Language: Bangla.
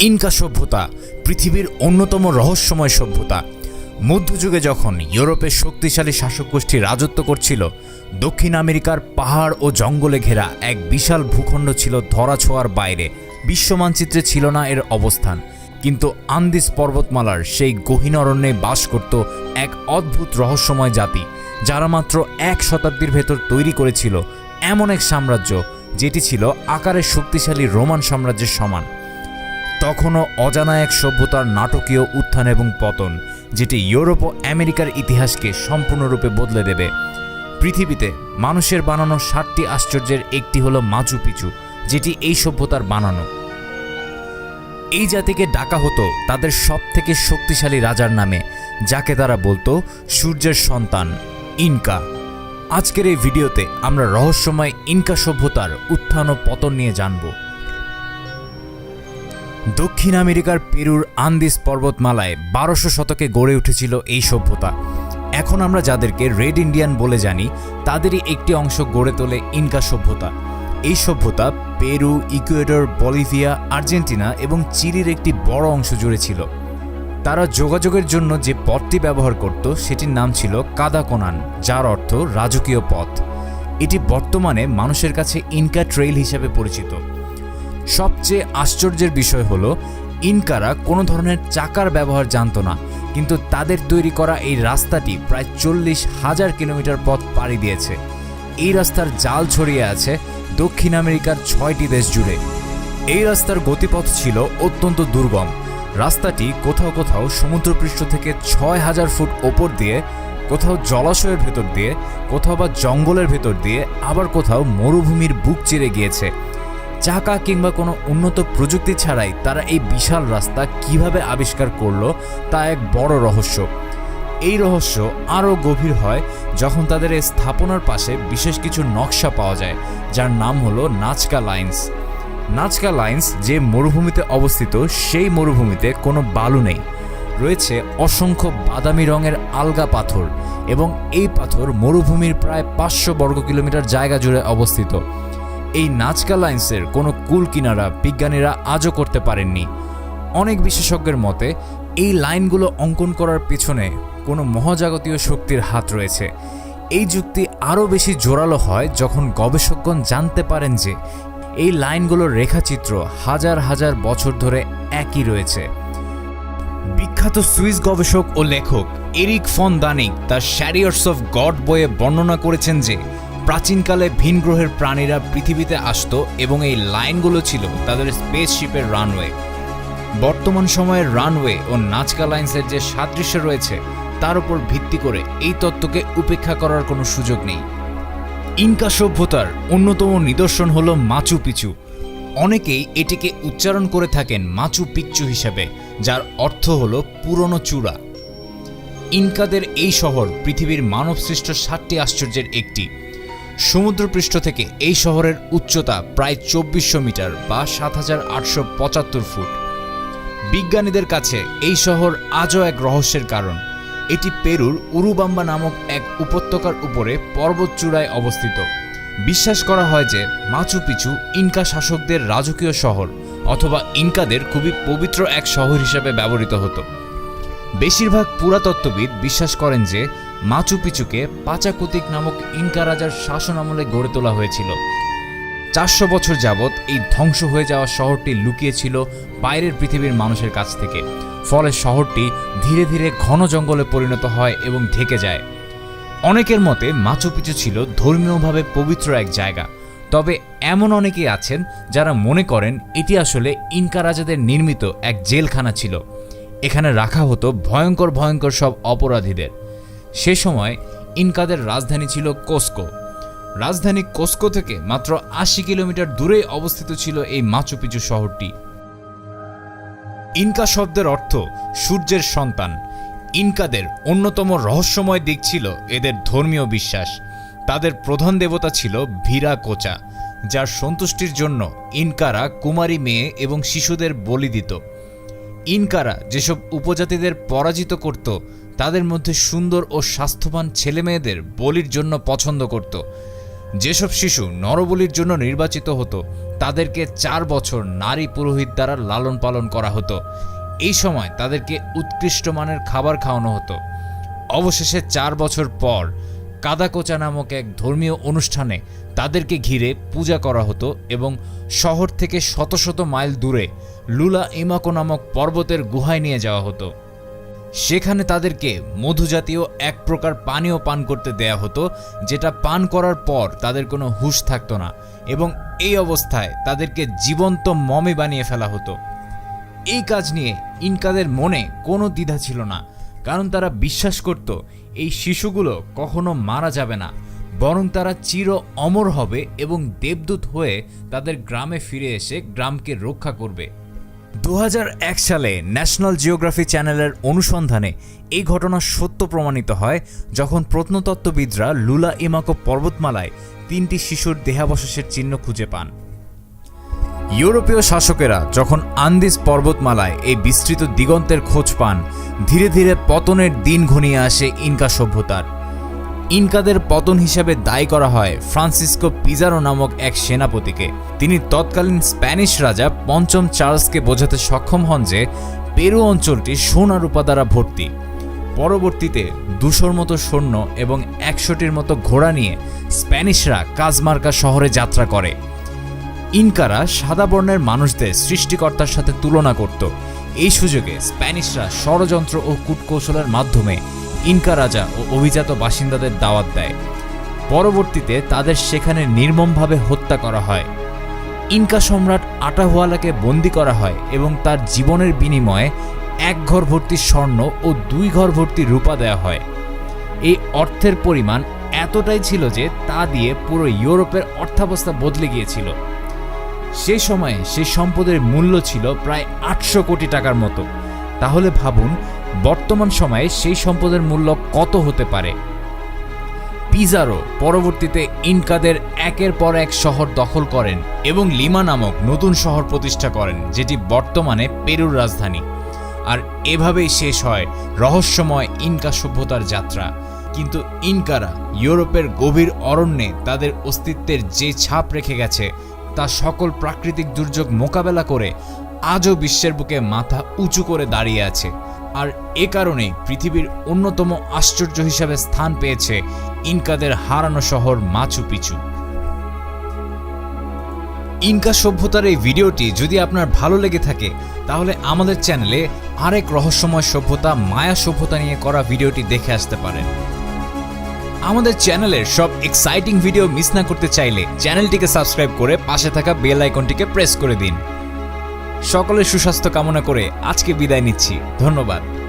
ইনকা সভ্যতা, পৃথিবীর অন্যতম রহস্যময় সভ্যতা। মধ্যযুগে যখন ইউরোপের শক্তিশালী শাসক গোষ্ঠী রাজত্ব করছিল, দক্ষিণ আমেরিকার পাহাড় ও জঙ্গলে ঘেরা এক বিশাল ভূখণ্ড ছিল ধরাছোঁয়ার বাইরে। বিশ্বমানচিত্রে ছিল না এর অবস্থান। কিন্তু আন্দিস পর্বতমালার সেই গহীন অরণ্যে বাস করত এক অদ্ভুত রহস্যময় জাতি, যারা মাত্র এক শতাব্দীর ভেতর তৈরি করেছিল এমন এক সাম্রাজ্য, যেটি ছিল আকারের শক্তিশালী রোমান সাম্রাজ্যের সমান। তখনও অজানা এক সভ্যতার নাটকীয় উত্থান এবং পতন, যেটি ইউরোপ ও আমেরিকার ইতিহাসকে সম্পূর্ণরূপে বদলে দেবে। পৃথিবীতে মানুষের বানানো ষাটটি আশ্চর্যের একটি হলো মাচু পিচু, যেটি এই সভ্যতার বানানো। এই জাতিকে ডাকা হতো তাদের সব থেকে শক্তিশালী রাজার নামে, যাকে তারা বলতো সূর্যের সন্তান, ইনকা। আজকের এই ভিডিওতে আমরা রহস্যময় ইনকা সভ্যতার উত্থান ও পতন নিয়ে জানব। দক্ষিণ আমেরিকার পেরুর আন্দিস পর্বতমালায় বারোশো শতকে গড়ে উঠেছিল এই সভ্যতা। এখন আমরা যাদেরকে রেড ইন্ডিয়ান বলে জানি, তাদেরই একটি অংশ গড়ে তোলে ইনকা সভ্যতা। এই সভ্যতা পেরু, ইকুয়েডর, বলিভিয়া, আর্জেন্টিনা এবং চিলির একটি বড় অংশ জুড়ে ছিল। তারা যোগাযোগের জন্য যে পথটি ব্যবহার করত, সেটির নাম ছিল কাদাকোনান, যার অর্থ রাজকীয় পথ। এটি বর্তমানে মানুষের কাছে ইনকা ট্রেইল হিসেবে পরিচিত। সবচেয়ে আশ্চর্যের বিষয় হলো, ইনকারা কোনো ধরনের চাকার ব্যবহার জানতো না, কিন্তু তাদের তৈরি করা এই রাস্তাটি প্রায় চল্লিশ হাজার কিলোমিটার পথ পাড়ি দিয়েছে। এই রাস্তার জাল ছড়িয়ে আছে দক্ষিণ আমেরিকার ছয়টি দেশ জুড়ে। এই রাস্তার গতিপথ ছিল অত্যন্ত দুর্গম। রাস্তাটি কোথাও কোথাও সমুদ্রপৃষ্ঠ থেকে ছয় হাজার ফুট ওপর দিয়ে, কোথাও জলাশয়ের ভেতর দিয়ে, কোথাও বা জঙ্গলের ভেতর দিয়ে, আবার কোথাও মরুভূমির বুক চিরে গিয়েছে। চাকা কিংবা কোনো উন্নত প্রযুক্তি ছাড়াই তারা এই বিশাল রাস্তা কীভাবে আবিষ্কার করল তা এক বড় রহস্য। এই রহস্য আরও গভীর হয় যখন তাদের এই স্থাপনার পাশে বিশেষ কিছু নকশা পাওয়া যায়, যার নাম হলো নাচকা লাইন্স। নাচকা লাইন্স যে মরুভূমিতে অবস্থিত, সেই মরুভূমিতে কোনো বালু নেই। রয়েছে অসংখ্য বাদামি রঙের আলগা পাথর এবং এই পাথর মরুভূমির প্রায় পাঁচশো বর্গ কিলোমিটার জায়গা জুড়ে অবস্থিত। এই নাচকা লাইন্সের কোনো কুল কিনারা বিজ্ঞানীরা আজও করতে পারেননি। অনেক বিশেষজ্ঞের মতে, এই লাইনগুলো অঙ্কন করার পেছনে কোনো মহাজাগতীয় শক্তির হাত রয়েছে। এই যুক্তি আরও বেশি জোরালো হয় যখন গবেষকগণ জানতে পারেন যে, এই লাইনগুলোর রেখাচিত্র হাজার হাজার বছর ধরে একই রয়েছে। বিখ্যাত সুইস গবেষক ও লেখক এরিক ফন দানিক তার শ্যারিয়ার্স অফ গড বইয়ে বর্ণনা করেছেন যে প্রাচীনকালে ভিন গ্রহের প্রাণীরা পৃথিবীতে আসত এবং এই লাইনগুলো ছিল তাদের স্পেসশিপের রানওয়ে বর্তমান সময়ের রানওয়ে ও নাচকা লাইন্সের যে সাদৃশ্য রয়েছে, তার উপর ভিত্তি করে এই তত্ত্বকে উপেক্ষা করার কোনো সুযোগ নেই। ইনকা সভ্যতার অন্যতম নিদর্শন হল মাচু পিচু। অনেকেই এটিকে উচ্চারণ করে থাকেন মাচু পিচ্চু হিসেবে, যার অর্থ হল পুরনো চূড়া। ইনকাদের এই শহর পৃথিবীর মানবসৃষ্ট ষাটটি আশ্চর্যের একটি। সমুদ্রপৃষ্ঠ থেকে এই শহরের উচ্চতা প্রায় চব্বিশশো মিটার বা সাত হাজার আটশো পঁচাত্তর ফুট। বিজ্ঞানীদের কাছে এই শহর আজও এক রহস্যের কারণ। এটি পেরুর উরুবাম্বা নামক এক উপত্যকার উপরে পর্বতচূড়ায় অবস্থিত। বিশ্বাস করা হয় যে মাচু পিছু ইনকা শাসকদের রাজকীয় শহর অথবা ইনকাদের খুবই পবিত্র এক শহর হিসেবে ব্যবহৃত হতো। বেশিরভাগ পুরাতত্ত্ববিদ বিশ্বাস করেন যে মাচু পিচুকে পাচাকুতিক নামক ইনকা রাজার শাসন আমলে গড়ে তোলা হয়েছিল। চারশো বছর যাবৎ এই ধ্বংস হয়ে যাওয়া শহরটি লুকিয়েছিল বাইরের পৃথিবীর মানুষের কাছ থেকে। ফলে শহরটি ধীরে ধীরে ঘন জঙ্গলে পরিণত হয় এবং ঢেকে যায়। অনেকের মতে মাচু পিচু ছিল ধর্মীয়ভাবে পবিত্র এক জায়গা। তবে এমন অনেকেই আছেন যারা মনে করেন এটি আসলে ইনকা রাজাদের নির্মিত এক জেলখানা ছিল। এখানে রাখা হতো ভয়ঙ্কর ভয়ঙ্কর সব অপরাধীদের। সে সময় ইনকাদের রাজধানী ছিল কোস্কো। রাজধানী কোস্কো থেকে মাত্র আশি কিলোমিটার দূরে অবস্থিত ছিল এই মাচুপিচু শহরটি। ইনকা শব্দের অর্থ সূর্যের সন্তান। ইনকাদের অন্যতম রহস্যময় দিক ছিল এদের ধর্মীয় বিশ্বাস। তাদের প্রধান দেবতা ছিল ভীরা কোচা, যার সন্তুষ্টির জন্য ইনকারা কুমারী মেয়ে এবং শিশুদের বলি দিত। ইনকারা যেসব উপজাতিদের পরাজিত করত তাদের মধ্যে সুন্দর ও স্বাস্থ্যবান ছেলেমেয়েদের বলির জন্য পছন্দ করত। যেসব শিশু নরবলির জন্য নির্বাচিত হতো, তাদেরকে চার বছর নারী পুরোহিত দ্বারা লালন পালন করা হতো। এই সময় তাদেরকে উৎকৃষ্ট মানের খাবার খাওয়ানো হতো। অবশেষে চার বছর পর কাদাকোচা নামক এক ধর্মীয় অনুষ্ঠানে তাদেরকে ঘিরে পূজা করা হতো এবং শহর থেকে শত শত মাইল দূরে লুলা ইমাকো নামক পর্বতের গুহায় নিয়ে যাওয়া হতো। সেখানে তাদেরকে মধুজাতীয় এক প্রকার পানীয় পান করতে দেয়া হতো, যেটা পান করার পর তাদের কোনো হুঁশ থাকতো না এবং এই অবস্থায় তাদেরকে জীবন্ত মমি বানিয়ে ফেলা হতো। এই কাজ নিয়ে ইনকাদের মনে কোনো দ্বিধা ছিল না, কারণ তারা বিশ্বাস করত এই শিশুগুলো কখনো মারা যাবে না, বরং তারা চির অমর হবে এবং দেবদূত হয়ে তাদের গ্রামে ফিরে এসে গ্রামকে রক্ষা করবে। দু হাজার এক সালে ন্যাশনাল জিওগ্রাফি চ্যানেলের অনুসন্ধানে এই ঘটনা সত্য প্রমাণিত হয় যখন প্রত্নতত্ত্ববিদরা লুলা ইমাকো পর্বতমালায় তিনটি শিশুর দেহাবশেষের চিহ্ন খুঁজে পান। ইউরোপীয় শাসকেরা যখন আন্দিস পর্বতমালায় এই বিস্তৃত দিগন্তের খোঁজ পান, ধীরে ধীরে পতনের দিন ঘনিয়ে আসে ইনকা সভ্যতার। ইনকাদের পতন হিসাবে দায়ী করা হয় ফ্রান্সিসকো পিজারো নামক এক সেনাপতিকে। তিনি তৎকালীন স্প্যানিশ রাজা পঞ্চম চার্লসকে বোঝাতে সক্ষম হন যে পেরু অঞ্চলটি সোনা রূপা দ্বারা ভর্তি। পরবর্তীতে দুশোর মতো সৈন্য এবং একশোটির মতো ঘোড়া নিয়ে স্প্যানিশরা কাজমার্কা শহরে যাত্রা করে। ইনকারা সাদা বর্ণের মানুষদের সৃষ্টিকর্তার সাথে তুলনা করত। এই সুযোগে স্প্যানিশরা ষড়যন্ত্র ও কূটকৌশলের মাধ্যমে ইনকা রাজা ও অভিজাত বাসিন্দাদের দাওয়াত দেয়। পরবর্তীতে তাদের সেখানে নির্মমভাবে হত্যা করা হয়। ইনকা সম্রাট আটাহুয়ালাকে বন্দি করা হয় এবং তার জীবনের বিনিময়ে এক ঘর ভর্তি স্বর্ণ ও দুই ঘর ভর্তি রূপা দেওয়া হয়। এই অর্থের পরিমাণ এতটাই ছিল যে তা দিয়ে পুরো ইউরোপের অর্থাবস্থা বদলে গিয়েছিল। সেই সময়ে সেই সম্পদের মূল্য ছিল প্রায় আটশো কোটি টাকার মতো। তাহলে ভাবুন বর্তমান সময়ে সেই সম্পদের মূল্য কত হতে পারে? পিজারো পরবর্তীতে ইনকাদের একের পর এক শহর দখল করেন এবং লিমা নামক নতুন শহর প্রতিষ্ঠা করেন, যেটি বর্তমানে পেরুর রাজধানী। আর এভাবেই শেষ হয় রহস্যময় ইনকা সভ্যতার যাত্রা। কিন্তু ইনকারা ইউরোপের গভীর অরণ্যে তাদের অস্তিত্বের যে ছাপ রেখে গেছে, তা সকল প্রাকৃতিক দুর্যোগ মোকাবেলা করে আজও বিশ্বের বুকে মাথা উঁচু করে দাঁড়িয়ে আছে। আর এ কারণে পৃথিবীর অন্যতম আশ্চর্য হিসাবে স্থান পেয়েছে ইনকাদের হারানো শহর মাচু পিচু। ইনকা সভ্যতার এই ভিডিওটি যদি আপনার ভালো লেগে থাকে, তাহলে আমাদের চ্যানেলে আরেক রহস্যময় সভ্যতা, মায়া সভ্যতা নিয়ে করা ভিডিওটি দেখে আসতে পারেন। আমাদের চ্যানেলের সব এক্সাইটিং ভিডিও মিস না করতে চাইলে চ্যানেলটিকে সাবস্ক্রাইব করে পাশে থাকা বেল আইকনটিকে প্রেস করে দিন। সকলের সুস্বাস্থ্য কামনা করে আজকে বিদায় নিচ্ছি। ধন্যবাদ।